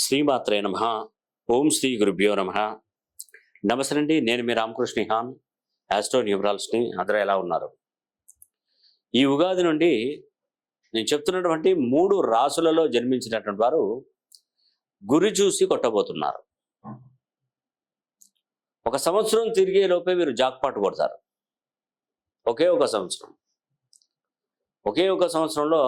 శ్రీమాత్రే నమ. ఓం శ్రీ గురుభ్యో నమ. నమస్తే అండి నేను మీ రామకృష్ణ హాన్ యాస్ట్రో న్యూమరాలజీని అందరూ ఎలా ఉన్నారు? ఈ ఉగాది నుండి నేను చెప్తున్నటువంటి మూడు రాసులలో జన్మించినటువంటి వారు గురి చూసి కొట్టబోతున్నారు. ఒక సంవత్సరం తిరిగే లోపే మీరు జాక్పాటు కొడతారు. ఒకే ఒక సంవత్సరం. ఒకే ఒక సంవత్సరంలో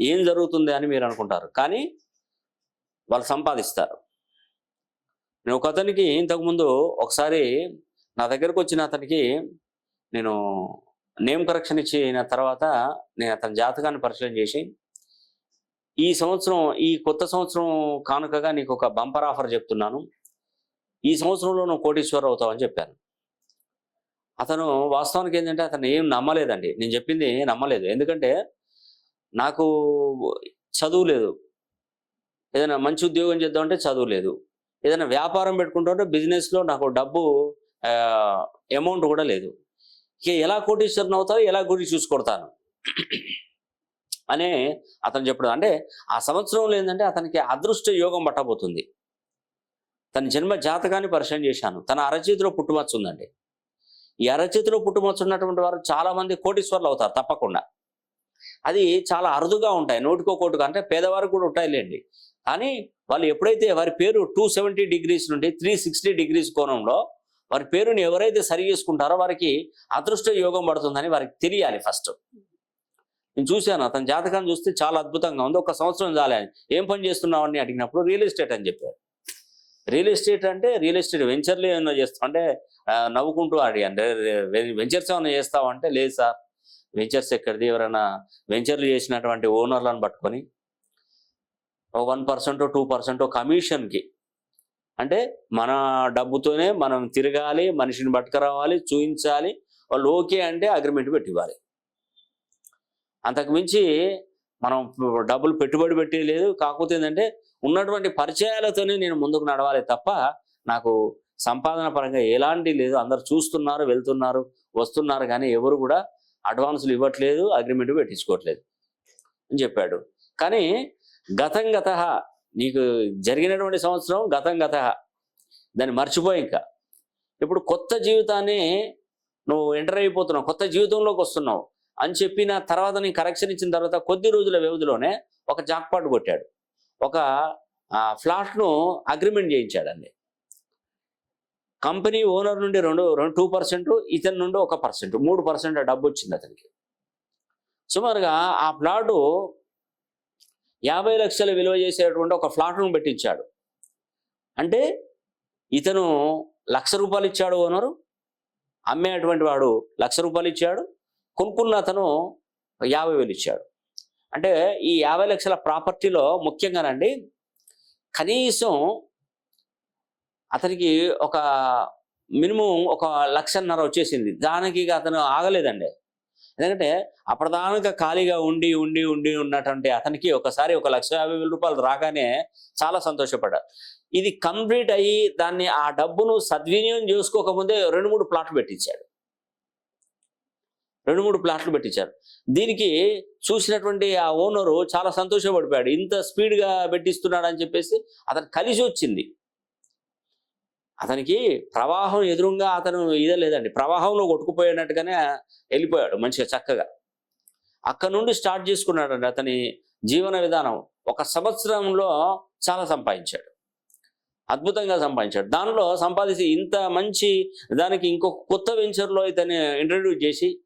ఏం జరుగుతుంది అని మీరు అనుకుంటారు. కానీ వాళ్ళు సంపాదిస్తారు. నేను ఒక అతనికి ఇంతకుముందు ఒకసారి నా దగ్గరకు వచ్చిన అతనికి నేను నేమ్ కరెక్షన్ ఇచ్చిన తర్వాత నేను అతని జాతకాన్ని పరిశీలన చేసి ఈ సంవత్సరం ఈ కొత్త సంవత్సరం కానుకగా నీకు ఒక బంపర్ ఆఫర్ చెప్తున్నాను. ఈ సంవత్సరంలో నువ్వు కోటీశ్వర్ అవుతావు అని చెప్పాను. అతను వాస్తవానికి ఏంటంటే అతను ఏం నమ్మలేదండి. నేను చెప్పింది నమ్మలేదు. ఎందుకంటే నాకు చదువు లేదు. ఏదైనా మంచి ఉద్యోగం చేద్దామంటే చదువు లేదు. ఏదైనా వ్యాపారం పెట్టుకుంటుంటే బిజినెస్లో నాకు డబ్బు అమౌంట్ కూడా లేదు. ఇక ఎలా కోటీశ్వరం అవుతావు ఎలా గురి చూసుకొడతాను. అనే అతను చెప్పడం. అంటే ఆ సంవత్సరంలో ఏంటంటే అతనికి అదృష్ట యోగం పట్టబోతుంది. తన జన్మ జాతకాన్ని పరిచయం చేశాను. తన అరచేతిలో పుట్టుమచ్చ ఉందండి. ఈ అరచేతిలో పుట్టుమచ్చ ఉన్నటువంటి వారు చాలామంది కోటీశ్వర్లు అవుతారు తప్పకుండా. అది చాలా అరుదుగా ఉంటాయి. నోటికో కోటుగా అంటే పేదవారు కూడా ఉంటాయిలేండి. కానీ వాళ్ళు ఎప్పుడైతే వారి పేరు టూ సెవెంటీ డిగ్రీస్ నుండి త్రీ సిక్స్టీ డిగ్రీస్ కోణంలో వారి పేరుని ఎవరైతే సరి చేసుకుంటారో వారికి అదృష్ట యోగం పడుతుందని వారికి తెలియాలి ఫస్ట్ నేను చూశాను అతని జాతకాన్ని చూస్తే చాలా అద్భుతంగా ఉంది. ఒక సంవత్సరం చాలే ఏం పని చేస్తున్నావు అని అడిగినప్పుడు రియల్ ఎస్టేట్ అని చెప్పారు రియల్ ఎస్టేట్ అంటే రియల్ ఎస్టేట్ వెంచర్లు ఏమైనా చేస్తాం అంటే నవ్వుకుంటూ అడిగాను వెంచర్స్ ఏమైనా చేస్తావు అంటే లేదు సార్. వెంచర్స్ ఎక్కడిది ఎవరైనా వెంచర్లు చేసినటువంటి ఓనర్లను పట్టుకొని వన్ పర్సెంట్ టూ పర్సెంట్ కమిషన్కి అంటే మన డబ్బుతోనే మనం తిరగాలి మనిషిని పట్టుకురావాలి చూయించాలి వాళ్ళు ఓకే అంటే అగ్రిమెంట్ పెట్టివ్వాలి. ఇవ్వాలి అంతకుమించి మనం డబ్బులు పెట్టుబడి పెట్టలేదు కాకపోతే ఏంటంటే ఉన్నటువంటి పరిచయాలతోనే నేను ముందుకు నడవాలి తప్ప నాకు సంపాదన పరంగా ఎలాంటి లేదు. అందరు చూస్తున్నారు వెళ్తున్నారు వస్తున్నారు కానీ ఎవరు కూడా అడ్వాన్సులు ఇవ్వట్లేదు అగ్రిమెంట్ పెట్టించుకోవట్లేదు అని చెప్పాడు. కానీ గతం గత. నీకు జరిగినటువంటి సంవత్సరం గతం గత. దాన్ని మర్చిపోయి ఇంకా. ఇప్పుడు కొత్త జీవితాన్ని నువ్వు ఎంటర్ అయిపోతున్నావు కొత్త జీవితంలోకి వస్తున్నావు అని చెప్పిన తర్వాత నేను కరెక్షన్ ఇచ్చిన తర్వాత కొద్ది రోజుల వ్యవధిలోనే ఒక జాక్పాట్ కొట్టాడు. ఒక ఫ్లాట్ను అగ్రిమెంట్ చేయించాడండి కంపెనీ ఓనర్ నుండి రెండు రెండు టూ పర్సెంట్ ఇతని నుండి ఒక పర్సెంట్ మూడు పర్సెంట్ డబ్బు వచ్చింది అతనికి. సుమారుగా ఆ ప్లాటు యాభై లక్షలు విలువ చేసేటువంటి ఒక ఫ్లాట్ను పెట్టించాడు. అంటే ఇతను లక్ష రూపాయలు ఇచ్చాడు ఓనరు అమ్మేటువంటి వాడు లక్ష రూపాయలు ఇచ్చాడు కొనుక్కున్న అతను యాభై వేలు ఇచ్చాడు. అంటే ఈ యాభై లక్షల ప్రాపర్టీలో ముఖ్యంగానండి కనీసం అతనికి ఒక మినిమం ఒక లక్షన్నర వచ్చేసింది. దానికి ఇక అతను ఆగలేదండి. ఎందుకంటే అప్రధానంగా ఖాళీగా ఉండి ఉండి ఉండి ఉన్నటువంటి అతనికి ఒకసారి ఒక లక్ష యాభై వేల రూపాయలు రాగానే చాలా సంతోషపడ్డారు. ఇది కంప్లీట్ అయ్యి దాన్ని ఆ డబ్బును సద్వినియోగం చేసుకోకముందే రెండు మూడు ప్లాట్లు పెట్టించాడు. రెండు మూడు ప్లాట్లు పెట్టించారు. దీనికి చూసినటువంటి ఆ ఓనరు చాలా సంతోషపడిపోయాడు. ఇంత స్పీడ్గా పెట్టిస్తున్నాడు అని చెప్పేసి అతను కలిసి వచ్చింది అతనికి ప్రవాహం ఎదురుగా అతను ఇదే లేదండి. ప్రవాహంలో కొట్టుకుపోయినట్టుగానే వెళ్ళిపోయాడు మంచిగా చక్కగా. అక్కడ నుండి స్టార్ట్ చేసుకున్నాడండి అతని జీవన విధానం. ఒక సంవత్సరంలో చాలా సంపాదించాడు. అద్భుతంగా సంపాదించాడు. దానిలో సంపాదించి ఇంత మంచి దానికి ఇంకొక కొత్త వెంచర్లో ఇతను ఇంట్రడ్యూస్ చేసి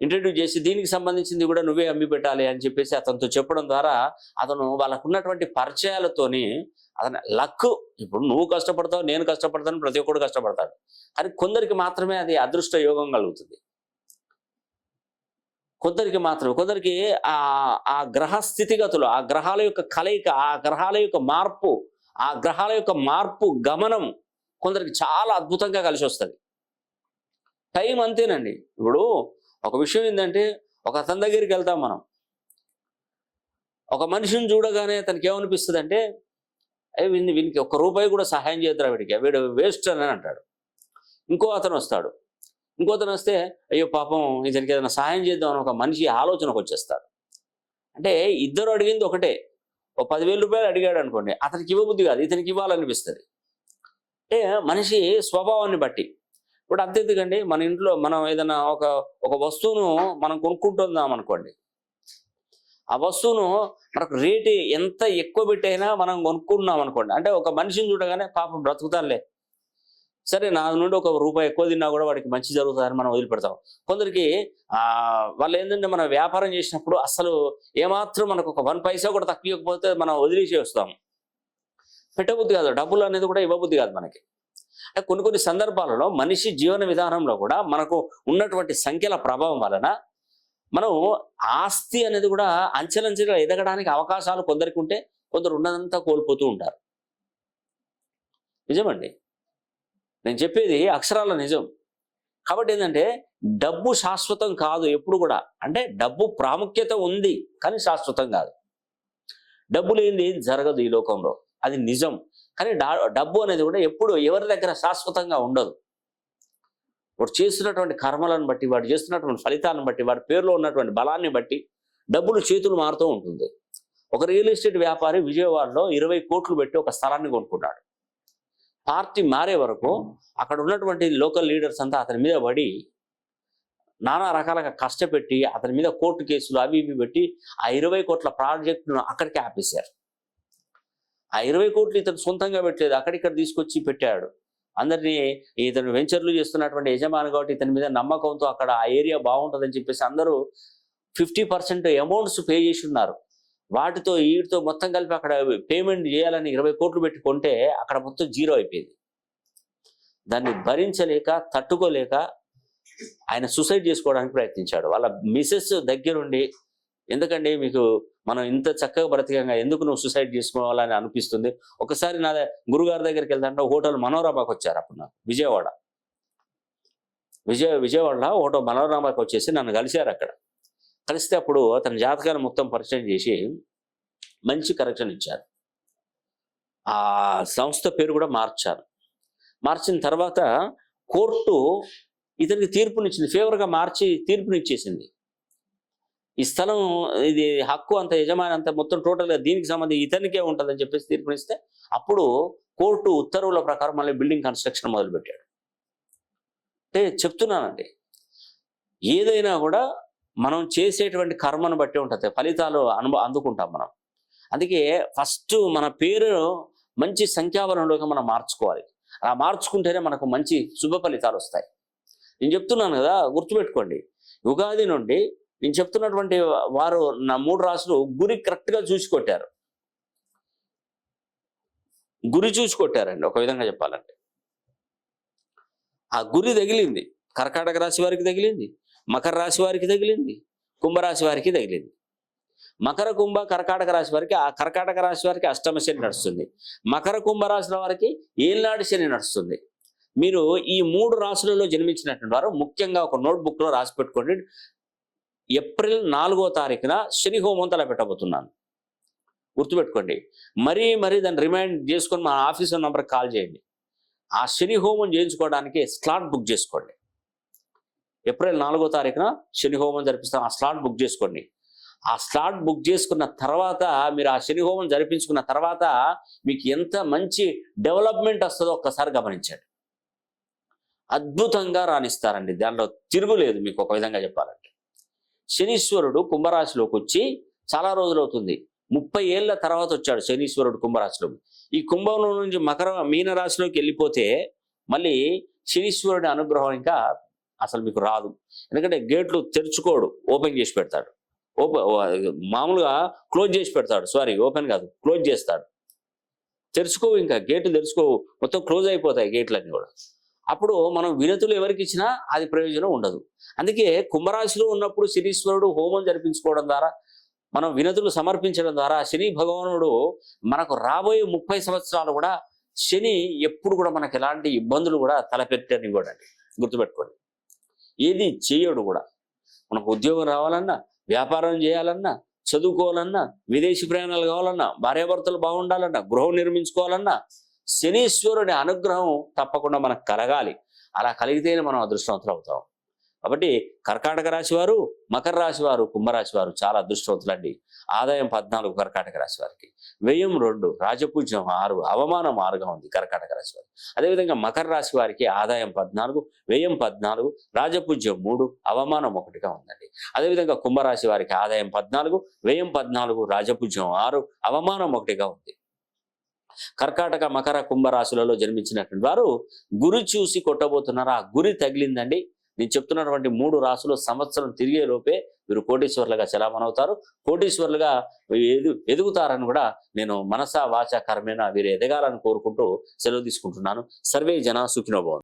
ఇంట్రడ్యూస్ చేసి దీనికి సంబంధించింది కూడా నువ్వే అమ్మి పెట్టాలి అని చెప్పేసి అతనితో చెప్పడం ద్వారా అతను వాళ్ళకు ఉన్నటువంటి పరిచయాలతోని అతను లక్ ఇప్పుడు నువ్వు కష్టపడతావు నేను కష్టపడతాను ప్రతి ఒక్కడు కష్టపడతాడు. కానీ కొందరికి మాత్రమే అది అదృష్ట యోగం కలుగుతుంది. కొందరికి మాత్రమే కొందరికి ఆ ఆ గ్రహ స్థితిగతులు ఆ గ్రహాల యొక్క కలయిక ఆ గ్రహాల యొక్క మార్పు ఆ గ్రహాల యొక్క మార్పు గమనం కొందరికి చాలా అద్భుతంగా కలిసి వస్తుంది టైం అంతేనండి. ఇప్పుడు ఒక విషయం ఏంటంటే ఒక అతని దగ్గరికి వెళ్తాం మనం. ఒక మనిషిని చూడగానే తనకి ఏమనిపిస్తుంది అంటే వీని వీనికి ఒక్క రూపాయి కూడా సహాయం చేద్దరా వీడికి వీడు వేస్ట్ అని అంటాడు. ఇంకో అతను వస్తాడు. ఇంకో అతను వస్తే అయ్యో పాపం ఇతనికి ఏదైనా సహాయం చేద్దాం అని ఒక మనిషి ఆలోచనకు వచ్చేస్తాడు. అంటే ఇద్దరు అడిగింది ఒకటే. ఓ పదివేల రూపాయలు అడిగాడు అనుకోండి అతనికి ఇవ్వబుద్ధి కాదు ఇతనికి ఇవ్వాలనిపిస్తుంది. అంటే మనిషి స్వభావాన్ని బట్టి ఇప్పుడు అంతెందుకండి మన ఇంట్లో మనం ఏదైనా ఒక ఒక వస్తువును మనం కొనుక్కుంటుందాం అనుకోండి. ఆ వస్తువును మనకు రేటు ఎంత ఎక్కువ పెట్టైనా మనం కొనుక్కున్నాం అనుకోండి. అంటే ఒక మనిషిని చూడగానే పాపం బ్రతుకుతానులే. సరే నా నుండి ఒక రూపాయి ఎక్కువ తిన్నా కూడా వాడికి మంచి జరుగుతుందని మనం వదిలిపెడతాం. కొందరికి ఆ వాళ్ళు ఏంటంటే మనం వ్యాపారం చేసినప్పుడు అసలు ఏమాత్రం మనకు ఒక వన్ పైసా కూడా తక్కువ ఇవ్వకపోతే మనం వదిలేసి వస్తాం పెట్టబుద్ధి కాదు. డబ్బులు అనేది కూడా ఇవ్వబుద్ధి కాదు మనకి. కొన్ని కొన్ని సందర్భాలలో మనిషి జీవన విధానంలో కూడా మనకు ఉన్నటువంటి సంఖ్యల ప్రభావం వలన మనం ఆస్తి అనేది కూడా అంచెలంచెలుగా ఎదగడానికి అవకాశాలు కొందరికి ఉంటే కొందరు ఉన్నదంతా కోల్పోతూ ఉంటారు. నిజమండి? నేను చెప్పేది అక్షరాల నిజం. కాబట్టి ఏంటంటే డబ్బు శాశ్వతం కాదు ఎప్పుడు కూడా. అంటే డబ్బు ప్రాముఖ్యత ఉంది కానీ శాశ్వతం కాదు. డబ్బు లేనిది ఏం జరగదు ఈ లోకంలో. అది నిజం. కానీ డబ్బు అనేది కూడా ఎప్పుడు ఎవరి దగ్గర శాశ్వతంగా ఉండదు. వాడు చేస్తున్నటువంటి కర్మలను బట్టి వాడు చేస్తున్నటువంటి ఫలితాలను బట్టి వాడి పేరులో ఉన్నటువంటి బలాన్ని బట్టి డబ్బులు చేతులు మారుతూ ఉంటుంది. ఒక రియల్ ఎస్టేట్ వ్యాపారి విజయవాడలో ఇరవై కోట్లు పెట్టి ఒక స్థలాన్ని కొనుక్కున్నాడు. పార్టీ మారే వరకు అక్కడ ఉన్నటువంటి లోకల్ లీడర్స్ అంతా అతని మీద పడి నానా రకాలుగా కష్టపెట్టి అతని మీద కోర్టు కేసులు అవి ఇవి పెట్టి ఆ ఇరవై కోట్ల ప్రాజెక్టును అక్కడికి ఆపేశారు. ఆ ఇరవై కోట్లు ఇతను సొంతంగా పెట్టలేదు. అక్కడిక్కడ తీసుకొచ్చి పెట్టాడు. అందరినీ ఇతను వెంచర్లు చేస్తున్నటువంటి యజమాని కాబట్టి ఇతని మీద నమ్మకంతో అక్కడ ఆ ఏరియా బాగుంటుందని చెప్పేసి అందరూ ఫిఫ్టీ పర్సెంట్ అమౌంట్స్ పే చేసి ఉన్నారు వాటితో వీటితో మొత్తం కలిపి అక్కడ పేమెంట్ చేయాలని ఇరవై కోట్లు పెట్టి కొంటే అక్కడ మొత్తం జీరో అయిపోయింది. దాన్ని భరించలేక తట్టుకోలేక ఆయన సూసైడ్ చేసుకోవడానికి ప్రయత్నించాడు. వాళ్ళ మిసెస్ దగ్గరుండి ఎందుకండి మీకు మనం ఇంత చక్కగా బ్రతికంగా ఎందుకు నువ్వు సూసైడ్ చేసుకోవాలని అనిపిస్తుంది? ఒకసారి నా గురుగారి దగ్గరికి వెళ్తాంటే హోటల్ మనోరమాకి వచ్చారు అప్పుడు నాకు విజయవాడ. విజయ విజయవాడలో హోటల్ మనోరమాకి వచ్చేసి నన్ను కలిశారు అక్కడ. కలిస్తే అప్పుడు అతని జాతకాన్ని మొత్తం పరిచయం చేసి మంచి కరెక్షన్ ఇచ్చారు. ఆ సంస్థ పేరు కూడా మార్చారు. మార్చిన తర్వాత కోర్టు ఇతనికి తీర్పునిచ్చింది ఫేవర్గా మార్చి తీర్పునిచ్చేసింది. ఈ స్థలం ఇది హక్కు అంత యజమాని అంత మొత్తం టోటల్గా దీనికి సంబంధించి ఇతనికే ఉంటుందని చెప్పేసి తీర్పునిస్తే అప్పుడు కోర్టు ఉత్తర్వుల ప్రకారం మళ్ళీ బిల్డింగ్ కన్స్ట్రక్షన్ మొదలుపెట్టాడు. అంటే చెప్తున్నానండి ఏదైనా కూడా మనం చేసేటువంటి కర్మను బట్టి ఉంటుంది ఫలితాలు అనుభ అందుకుంటాం మనం. అందుకే ఫస్ట్ మన పేరు మంచి సంఖ్యాబలంలోకి మనం మార్చుకోవాలి. అలా మార్చుకుంటేనే మనకు మంచి శుభ ఫలితాలు వస్తాయి. నేను చెప్తున్నాను కదా గుర్తుపెట్టుకోండి ఉగాది నుండి నేను చెప్తున్నటువంటి వారు నా మూడు రాసులు గురి కరెక్ట్గా చూసి కొట్టారు గురి చూసి కొట్టారండి ఒక విధంగా చెప్పాలంటే. ఆ గురి తగిలింది కర్కాటక రాశి వారికి తగిలింది మకర రాశి వారికి తగిలింది కుంభరాశి వారికి తగిలింది. మకర కుంభ కర్కాటక రాశి వారికి ఆ కర్కాటక రాశి వారికి అష్టమ శని నడుస్తుంది. మకర కుంభ రాశుల వారికి ఏళ్ళనాడు శని నడుస్తుంది. మీరు ఈ మూడు రాశులలో జన్మించినటువంటి వారు ముఖ్యంగా ఒక నోట్బుక్లో రాసి పెట్టుకోండి. ఏప్రిల్ నాలుగో తారీఖున శని హోమం తలపెట్టబోతున్నాను గుర్తుపెట్టుకోండి. మరీ మరీ దాన్ని రిమైండ్ చేసుకొని మా ఆఫీస్ నంబర్కి కాల్ చేయండి. ఆ శని హోమం చేయించుకోవడానికి స్లాట్ బుక్ చేసుకోండి. ఏప్రిల్ నాలుగో తారీఖున శని హోమం జరిపిస్తాం ఆ స్లాట్ బుక్ చేసుకోండి. ఆ స్లాట్ బుక్ చేసుకున్న తర్వాత మీరు ఆ శని హోమం జరిపించుకున్న తర్వాత మీకు ఎంత మంచి డెవలప్మెంట్ వస్తుందో ఒక్కసారి గమనించండి. అద్భుతంగా రాణిస్తారండి. దానిలో తిరుగులేదు మీకు ఒక విధంగా చెప్పాలండి శనీశ్వరుడు కుంభరాశిలోకి వచ్చి చాలా రోజులు అవుతుంది ముప్పై ఏళ్ళ తర్వాత వచ్చాడు శనీశ్వరుడు కుంభరాశిలో. ఈ కుంభంలో నుంచి మకర మీనరాశిలోకి వెళ్ళిపోతే మళ్ళీ శనీశ్వరుడి అనుగ్రహం ఇంకా అసలు మీకు రాదు. ఎందుకంటే గేట్లు తెరుచుకోడు ఓపెన్ చేసి పెడతాడు. ఓపెన్ మామూలుగా క్లోజ్ చేసి పెడతాడు. సారీ ఓపెన్ కాదు క్లోజ్ చేస్తాడు. తెరుచుకోవు ఇంకా గేట్లు తెరుచుకోవు. మొత్తం క్లోజ్ అయిపోతాయి గేట్లన్నీ కూడా. అప్పుడు మనం వినతులు ఎవరికి ఇచ్చినా అది ప్రయోజనం ఉండదు. అందుకే కుంభరాశిలో ఉన్నప్పుడు శనీశ్వరుడు హోమం జరిపించుకోవడం ద్వారా మనం వినతులు సమర్పించడం ద్వారా శని భగవానుడు మనకు రాబోయే ముప్పై సంవత్సరాలు కూడా శని ఎప్పుడు కూడా మనకు ఎలాంటి ఇబ్బందులు కూడా తలపెట్టనివ్వడండి. గుర్తుపెట్టుకోండి. ఏది చేయడు కూడా. మనకు ఉద్యోగం రావాలన్నా వ్యాపారం చేయాలన్నా చదువుకోవాలన్నా విదేశీ ప్రయాణాలు కావాలన్నా భార్యాభర్తలు బాగుండాలన్నా గృహం నిర్మించుకోవాలన్నా శనీశ్వరుని అనుగ్రహం తప్పకుండా మనకు కలగాలి. అలా కలిగితేనే మనం అదృష్టవంతులు అవుతాం. కాబట్టి కర్కాటక రాశి వారు మకర రాశి వారు కుంభరాశి వారు చాలా అదృష్టవంతులండి ఆదాయం పద్నాలుగు కర్కాటక రాశి వారికి. వ్యయం రెండు రాజపూజ్యం ఆరు అవమానం ఆరుగా ఉంది కర్కాటక రాశి వారికి. అదేవిధంగా మకర రాశి వారికి ఆదాయం పద్నాలుగు వ్యయం పద్నాలుగు రాజపూజ్యం మూడు అవమానం ఒకటిగా ఉందండి. అదేవిధంగా కుంభరాశి వారికి ఆదాయం పద్నాలుగు వ్యయం పద్నాలుగు రాజపూజ్యం ఆరు అవమానం ఒకటిగా ఉంది. కర్కాటక మకర కుంభ రాశులలో జన్మించినటువంటి వారు గురి చూసి కొట్టబోతున్నారు? ఆ గురి తగిలిందండి. నేను చెప్తున్నటువంటి మూడు రాసులు సంవత్సరం తిరిగే లోపే వీరు కోటీశ్వర్లుగా చలామణవుతారు. కోటీశ్వర్లుగా ఎదు ఎదుగుతారని కూడా నేను మనసా వాచ కర్మేణ వీరు ఎదగాలని కోరుకుంటూ సెలవు తీసుకుంటున్నాను. సర్వే జన సుఖినోభవం